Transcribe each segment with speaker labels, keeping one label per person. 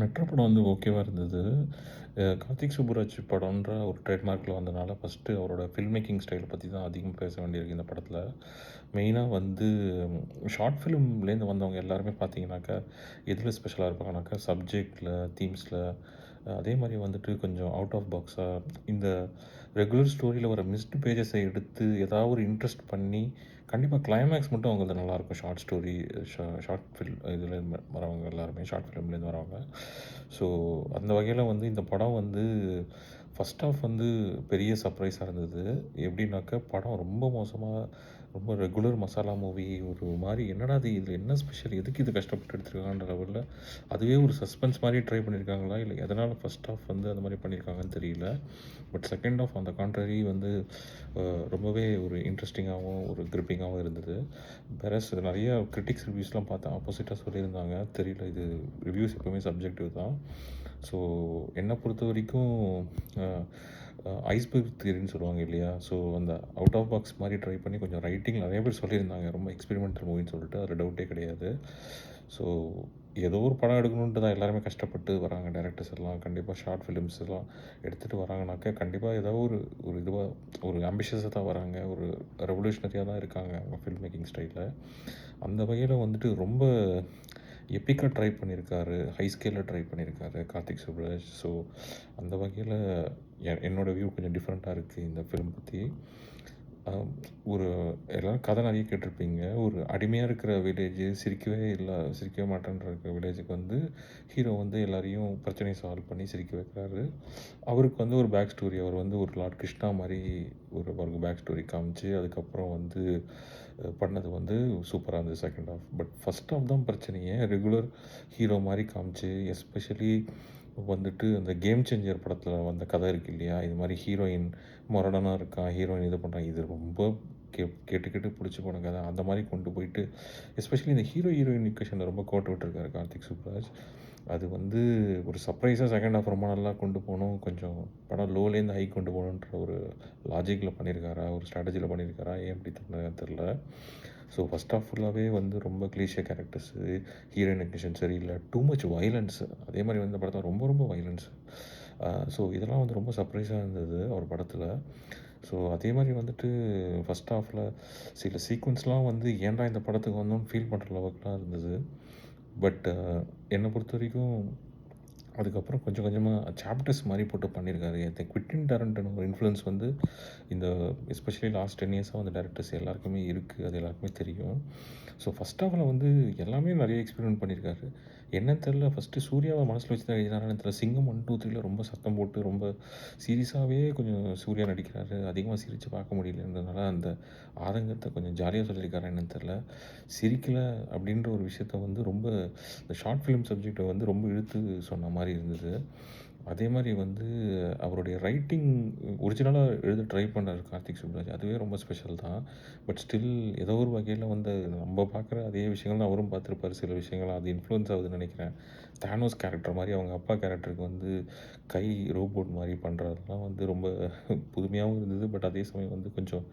Speaker 1: Metro படம் வந்து ஓகேவாக இருந்தது. கார்த்திக் சுப்புராஜ் படம்ன்ற ஒரு ட்ரேட்மார்க்கில் வந்தனால, ஃபஸ்ட்டு அவரோட ஃபில்ம் மேக்கிங் ஸ்டைல் பற்றி தான் அதிகம் பேச வேண்டியிருக்கு இந்த படத்தில் மெயினாக வந்து ஷார்ட் ஃபிலிம்லேருந்து வந்தவங்க எல்லாருமே பார்த்தீங்கன்னாக்கா, எதில் ஸ்பெஷலாக இருப்பாங்கனாக்கா, சப்ஜெக்டில் தீம்ஸில் அதே மாதிரி வந்துட்டு கொஞ்சம் அவுட் ஆஃப் பாக்ஸாக இந்த ரெகுலர் ஸ்டோரியில் வர மிஸ்டு பேஜஸை எடுத்து ஏதாவது ஒரு இன்ட்ரெஸ்ட் பண்ணி, கண்டிப்பாக கிளைமேக்ஸ் மட்டும் அவங்களது நல்லாயிருக்கும். ஷார்ட் ஸ்டோரி ஷா ஷார்ட் ஃபில் இதுலேருந்து வரவங்க எல்லாருமே, ஷார்ட் ஃபிலிம்லேருந்து வரவங்க. ஸோ அந்த வகையில் வந்து இந்த படம் வந்து ஃபர்ஸ்ட் ஆஃப் வந்து பெரிய சர்ப்ரைஸாக இருந்தது. எப்படின்னாக்கா, படம் ரொம்ப மோசமாக ரொம்ப ரெகுலர் மசாலா மூவி ஒரு மாதிரி என்னடா இது! இதில் என்ன ஸ்பெஷல்? எதுக்கு இது கஷ்டப்பட்டு எடுத்துருக்காங்கன்ற லெவலில் அதுவே ஒரு சஸ்பென்ஸ் மாதிரி ட்ரை பண்ணியிருக்காங்களா? இல்லை எதனால் ஃபர்ஸ்ட் ஆஃப் வந்து அந்த மாதிரி பண்ணியிருக்காங்கன்னு தெரியல. பட் செகண்ட் ஆஃப் அந்த கான்ட்ரரி வந்து ரொம்பவே ஒரு இன்ட்ரெஸ்டிங்காகவும் ஒரு கிரிப்பிங்காகவும் இருந்தது. பெரஸ் நிறைய கிரிட்டிக்ஸ் ரிவ்யூஸ்லாம் பார்த்தேன். ஆப்போசிட்டாக சொல்லியிருந்தாங்க. தெரியல இது ரிவ்யூஸ் எப்பவுமே சப்ஜெக்டிவ் தான். ஸோ என்னை பொறுத்த வரைக்கும் ஐஸ்பர்க் தியரின்னு சொல்லுவாங்க இல்லையா? ஸோ அந்த அவுட் ஆஃப் பாக்ஸ் மாதிரி ட்ரை பண்ணி கொஞ்சம் ரைட்டிங் நிறைய பேர் சொல்லியிருந்தாங்க. ரொம்ப எக்ஸ்பெரிமெண்டல் மூவின்னு சொல்லிட்டு. அதில் டவுட்டே கிடையாது. ஸோ ஏதோ ஒரு படம் எடுக்கணுன்ட்டு தான் எல்லாருமே கஷ்டப்பட்டு வராங்க. டேரக்டர்ஸ் எல்லாம் கண்டிப்பாக ஷார்ட் ஃபிலிம்ஸ் எல்லாம் எடுத்துகிட்டு வராங்கனாக்கா, கண்டிப்பாக ஏதோ ஒரு ஒரு இதுவாக ஒரு ஆம்பிஷியஸா தான் வராங்க. ஒரு ரெவல்யூஷனரியாக தான் இருக்காங்க அவங்க ஃபில்ம் மேக்கிங் ஸ்டைலில் அந்த வகையில் வந்துட்டு ரொம்ப எப்பிக்காக ட்ரை பண்ணியிருக்காரு. ஹை ஸ்கேல்ல ட்ரை பண்ணியிருக்காரு கார்த்திக் சுப்ராஜ் ஸோ அந்த வகையில் என் என்னோடய வியூ கொஞ்சம் டிஃப்ரெண்ட்டாக இருக்குது இந்த ஃபிலிம் பற்றி ஒரு எல்லோரும் கதை நிறைய கேட்டிருப்பீங்க. ஒரு அடிமையாக இருக்கிற வில்லேஜ் சிரிக்கவே இல்லை சிரிக்கவே மாட்டேன்ற இருக்கிற வில்லேஜுக்கு வந்து ஹீரோ வந்து எல்லாரையும் பிரச்சனையை சால்வ் பண்ணி சிரிக்க வைக்கிறாரு. அவருக்கு வந்து ஒரு பேக் ஸ்டோரி. அவர் வந்து ஒரு லார்ட் கிருஷ்ணா மாதிரி ஒரு அவருக்கு பேக் ஸ்டோரி காமிச்சு, அதுக்கப்புறம் வந்து பண்ணது வந்து சூப்பராக இருந்தது second half. But first half தான் பிரச்சனையே. ரெகுலர் ஹீரோ மாதிரி காமிச்சு, எஸ்பெஷலி வந்துட்டு அந்த கேம் சேஞ்சர் படத்தில் வந்த கதை இருக்கு இல்லையா? இது மாதிரி ஹீரோயின் மொரடனாக இருக்கா, ஹீரோயின் இது பண்ணுறாங்க இது ரொம்ப கே கேட்டு கேட்டு புடிச்சு போன கதை. அந்த மாதிரி கொண்டு போயிட்டு எஸ்பெஷலி இந்த ஹீரோ, ஹீரோயின் ஈக்குவேஷன்ல ரொம்ப கோட்டு விட்டுருக்காரு கார்த்திக் சுப்ராஜ் அது வந்து ஒரு சர்ப்ரைஸாக செகண்ட் ஆஃப் ரொம்ப நல்லா கொண்டு போகணும் கொஞ்சம் படம் லோலேருந்து ஹை கொண்டு போகணுன்ற ஒரு லாஜிக்கில் பண்ணியிருக்காரா? ஒரு ஸ்ட்ராட்டஜியில் பண்ணியிருக்காரா? ஏன் அப்படி பண்ணாருன்னு தெரியல. ஸோ ஃபஸ்ட் ஆஃப் ஃபுல்லாகவே வந்து ரொம்ப கிளீஷிய கேரக்டர்ஸு, ஹீரோயின் ஈக்குவேஷன் சரியில்லை டூ மச் வைலன்ஸு அதே மாதிரி வந்து படத்தில் ரொம்ப ரொம்ப வைலன்ஸ் ஸோ இதெல்லாம் வந்து ரொம்ப சர்ப்ரைஸாக இருந்தது அவர் படத்தில். ஸோ அதே மாதிரி வந்துட்டு ஃபஸ்ட் ஆஃபில் சில சீக்வன்ஸ்லாம் வந்து ஏன்டா இந்த படத்துக்கு வந்தோம்னு ஃபீல் பண்ணுற அளவுக்குலாம் இருந்தது. பட் என்னை பொறுத்த வரைக்கும் அதுக்கப்புறம் கொஞ்சம் கொஞ்சமாக சாப்டர்ஸ் மாதிரி போட்டு பண்ணியிருக்காரு. ஏற்ற குவிட்டின் டேரண்டன் ஒரு இன்ஃப்ளூயன்ஸ் வந்து இந்த எஸ்பெஷலி லாஸ்ட் டென் இயர்ஸாக வந்து டைரக்டர்ஸ் எல்லாருக்குமே இருக்குது அது எல்லாருக்குமே தெரியும். ஸோ ஃபஸ்ட் ஆஃப் ஆல் வந்து எல்லாமே நிறைய எக்ஸ்பெரிமெண்ட் பண்ணியிருக்காரு. என்ன தெரியல ஃபர்ஸ்ட்டு சூர்யாவை மனசில் வச்சு தான் எழுதினாரான்னு தெரியல. சிங்கம் 1, 2, 3ல ரொம்ப சத்தம் போட்டு ரொம்ப சீரியஸாகவே கொஞ்சம் சூர்யா நடிக்கிறாரு. அதிகமாக சிரித்து பார்க்க முடியலன்றதுனால அந்த ஆதங்கத்தை கொஞ்சம் ஜாலியாக சொல்லியிருக்காரு என்னன்னு தெரில சிரிக்கலை அப்படின்ற ஒரு விஷயத்த வந்து ரொம்ப இந்த ஷார்ட் ஃபிலிம் சப்ஜெக்டை வந்து ரொம்ப இழுத்து சொன்ன மாதிரி இருந்தது. அதே மாதிரி வந்து அவருடைய ரைட்டிங் ஒரிஜினலாக எழுத ட்ரை பண்ணார் கார்த்திக் சுப்ராஜ் அதுவே ரொம்ப ஸ்பெஷல் தான். பட் ஸ்டில் ஏதோ ஒரு வகையில் வந்து நம்ம பார்க்குற அதே விஷயங்கள்லாம் அவரும் பார்த்துருப்பாரு. சில விஷயங்கள் அது இன்ஃப்ளூயன்ஸ் ஆகுதுன்னு நினைக்கிறேன் தானோஸ் கேரக்டர் மாதிரி அவங்க அப்பா கேரக்டருக்கு வந்து கை ரோபோட் மாதிரி பண்ணுறதுலாம் வந்து ரொம்ப புதுமையாகவும் இருந்தது. பட் அதே சமயம் வந்து கொஞ்சம்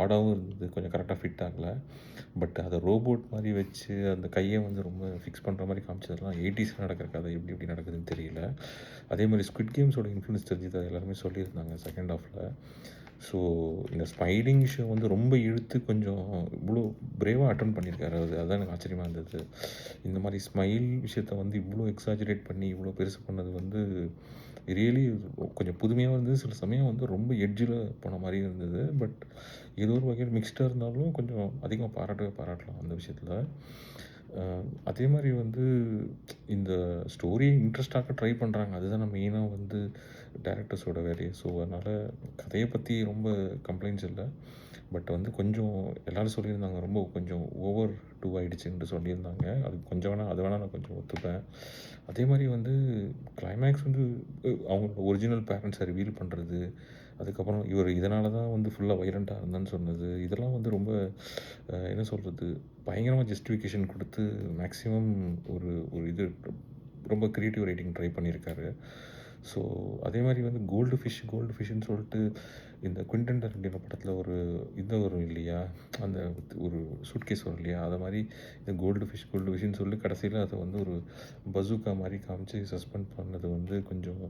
Speaker 1: ஆடாகவும் இருந்தது. கொஞ்சம் கரெக்டாக ஃபிட் ஆகலை பட் அதை ரோபோட் மாதிரி வச்சு அந்த கையை வந்து ரொம்ப ஃபிக்ஸ் பண்ணுற மாதிரி காமிச்சதெல்லாம் 80ஸ்ல நடக்கிற கதை எப்படி எப்படி நடக்குதுன்னு தெரியல. அதே மாதிரி மாதிரி ஸ்குவிட் கேம்ஸோட இன்ஃப்ளூயன்ஸ் தெரிஞ்சது எல்லாருமே சொல்லியிருந்தாங்க செகண்ட் ஹாஃப்ல. ஸோ இந்த ஸ்மைலிங் ஷோ வந்து ரொம்ப இழுத்து கொஞ்சம் இவ்வளோ பிரேவாக அட்டன் பண்ணியிருக்காரு அது அதுதான் எனக்கு ஆச்சரியமா இருந்தது. இந்த மாதிரி ஸ்மைல் விஷயத்த வந்து இவ்வளோ எக்ஸாஜரேட் பண்ணி இவ்வளோ பெருசு பண்ணது வந்து ரியலி கொஞ்சம் புதுமையாக இருந்தது. சில சமயம் வந்து ரொம்ப எட்ஜில் போன மாதிரி இருந்தது. பட் ஏதோ ஒரு வகையில் மிக்ஸ்டாக இருந்தாலும் கொஞ்சம் அதிகமாக பாராட்டவே பாராட்டலாம் அந்த விஷயத்தில் அதே மாதிரி வந்து இந்த ஸ்டோரியை இன்ட்ரெஸ்டாக ட்ரை பண்ணுறாங்க அதுதான் மெயினாக வந்து டேரக்டர்ஸோட வேலையை ஸோ அதனால் கதையை பற்றி ரொம்ப கம்ப்ளைண்ட்ஸ் இல்லை பட் வந்து கொஞ்சம் எல்லோரும் சொல்லியிருந்தாங்க. ரொம்ப கொஞ்சம் ஓவர் டூ ஆகிடுச்சுன்ட்டு சொல்லியிருந்தாங்க. அது கொஞ்சம் வேணால் அது வேணால் நான் கொஞ்சம் ஒத்துப்பேன். அதே மாதிரி வந்து கிளைமேக்ஸ் வந்து அவங்க அவங்களோட ஒரிஜினல் பேரண்ட்ஸை ரிவீல் பண்ணுறது அதுக்கப்புறம் இவர் இதனால தான் வந்து ஃபுல்லாக வைரண்டாக இருந்தேன்னு சொன்னது. இதெல்லாம் வந்து ரொம்ப என்ன சொல்கிறது பயங்கரமாக ஜஸ்டிஃபிகேஷன் கொடுத்து மேக்ஸிமம் ஒரு ஒரு இது ரொம்ப க்ரியேட்டிவ் ரைட்டிங் ட்ரை பண்ணியிருக்காரு. ஸோ அதே மாதிரி வந்து கோல்டு ஃபிஷ் கோல்டு ஃபிஷ்ன்னு சொல்லிட்டு இந்த குவிண்டன் டாரன்டினோ படத்தில் ஒரு இது வரும் இல்லையா? அந்த ஒரு சூட்கேஸ் வரும் இல்லையா? அதை மாதிரி இந்த கோல்டு ஃபிஷ் கோல்டு ஃபிஷ்னு சொல்லி கடைசியில் அதை வந்து ஒரு பசூக்கா மாதிரி காமிச்சு சஸ்பெண்ட் பண்ணது வந்து கொஞ்சம்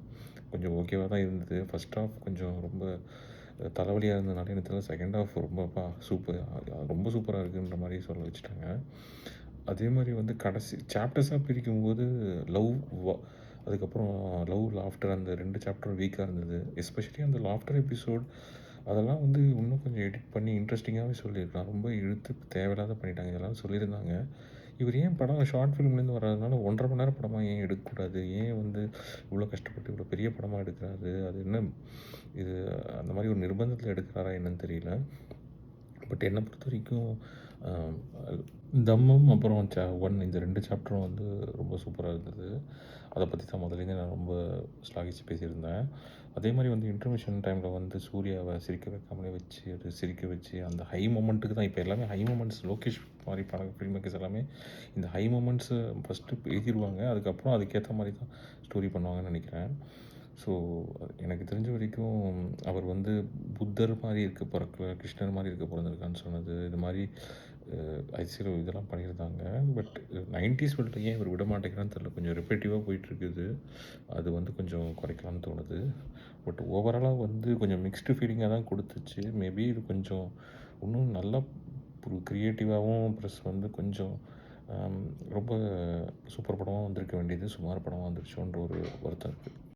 Speaker 1: கொஞ்சம் ஓகேவாக தான் இருந்தது. ஃபர்ஸ்ட் ஆஃப் கொஞ்சம் ரொம்ப தலைவலியாக இருந்ததுனால எனக்கு தெரியல செகண்ட் ஆஃப் ரொம்ப சூப்பர் ரொம்ப சூப்பராக இருக்குன்ற மாதிரி சொல்ல வச்சுட்டாங்க. அதே மாதிரி வந்து கடைசி சாப்டர்ஸாக பிரிக்கும்போது லவ் வா அதுக்கப்புறம் லவ், லாஃப்டர் அந்த ரெண்டு சாப்டர் வீக்காக இருந்தது. எஸ்பெஷலி அந்த லாஃப்டர் எபிசோட் அதெல்லாம் வந்து இன்னும் கொஞ்சம் எடிட் பண்ணி இன்ட்ரெஸ்டிங்காகவே சொல்லியிருக்கலாம். ரொம்ப இழுத்து தேவையில்லாத பண்ணிட்டாங்க. இதெல்லாம் சொல்லியிருந்தாங்க. இவர் ஏன் படம் ஷார்ட் ஃபிலிம்லேருந்து வர்றதுனால 1 1/2 மணி நேரம் படமாக ஏன் எடுக்கக்கூடாது? ஏன் வந்து இவ்வளோ கஷ்டப்பட்டு இவ்வளோ பெரிய படமாக எடுக்கிறாரு அது என்ன இது அந்த மாதிரி ஒரு நிர்பந்தத்தில் எடுக்கிறாரா என்னன்னு தெரியல. பட் என்னை பொறுத்த வரைக்கும் தம்மம் அப்புறம் ச ஒன் இந்த ரெண்டு சாப்டரும் வந்து ரொம்ப சூப்பராக இருந்தது. அதை பற்றி தான் முதலேருந்தே நான் ரொம்ப ஸ்லாகிச்சு பேசியிருந்தேன். அதே மாதிரி வந்து இன்டர்மிஷன் டைமில் வந்து சூர்யாவை சிரிக்க வைக்காமலே வச்சு, அது சிரிக்க வச்சு அந்த ஹை மூமெண்ட்டுக்கு தான் இப்போ எல்லாமே ஹை மூமெண்ட்ஸ் லோகேஷ் மாதிரி பட ஃபில்ம் மேக்கர்ஸ் எல்லாமே இந்த ஹை மூமெண்ட்ஸு ஃபர்ஸ்ட்டு எழுதிடுவாங்க அதுக்கப்புறம் அதுக்கேற்ற மாதிரி தான் ஸ்டோரி பண்ணுவாங்கன்னு நினைக்கிறேன் ஸோ எனக்கு தெரிஞ்ச வரைக்கும் அவர் வந்து புத்தர் மாதிரி இருக்க பிறக்கல கிருஷ்ணர் மாதிரி இருக்க பிறந்திருக்கான்னு சொன்னது, இது மாதிரி ஐசியில் இதெல்லாம் பண்ணியிருந்தாங்க. பட் 90ஸ் வேர்ல்ட ஏன் இவர் விட மாட்டேங்கிறான்னு தெரில கொஞ்சம் ரிப்பேட்டிவாக போயிட்டுருக்குது. அது வந்து கொஞ்சம் குறைக்கலாம்னு தோணுது. பட் ஓவராலாக வந்து கொஞ்சம் மிக்ஸ்டு ஃபீலிங்காக தான் கொடுத்துச்சு மேபி இது கொஞ்சம் இன்னும் நல்லா ஒரு கிரியேட்டிவாவும் ப்ளஸ் வந்து கொஞ்சம் ரொம்ப சூப்பர் படமாக வந்திருக்க வேண்டியது சுமார் படமாக வந்துருச்சோன்ற ஒரு வருத்தம் இருக்குது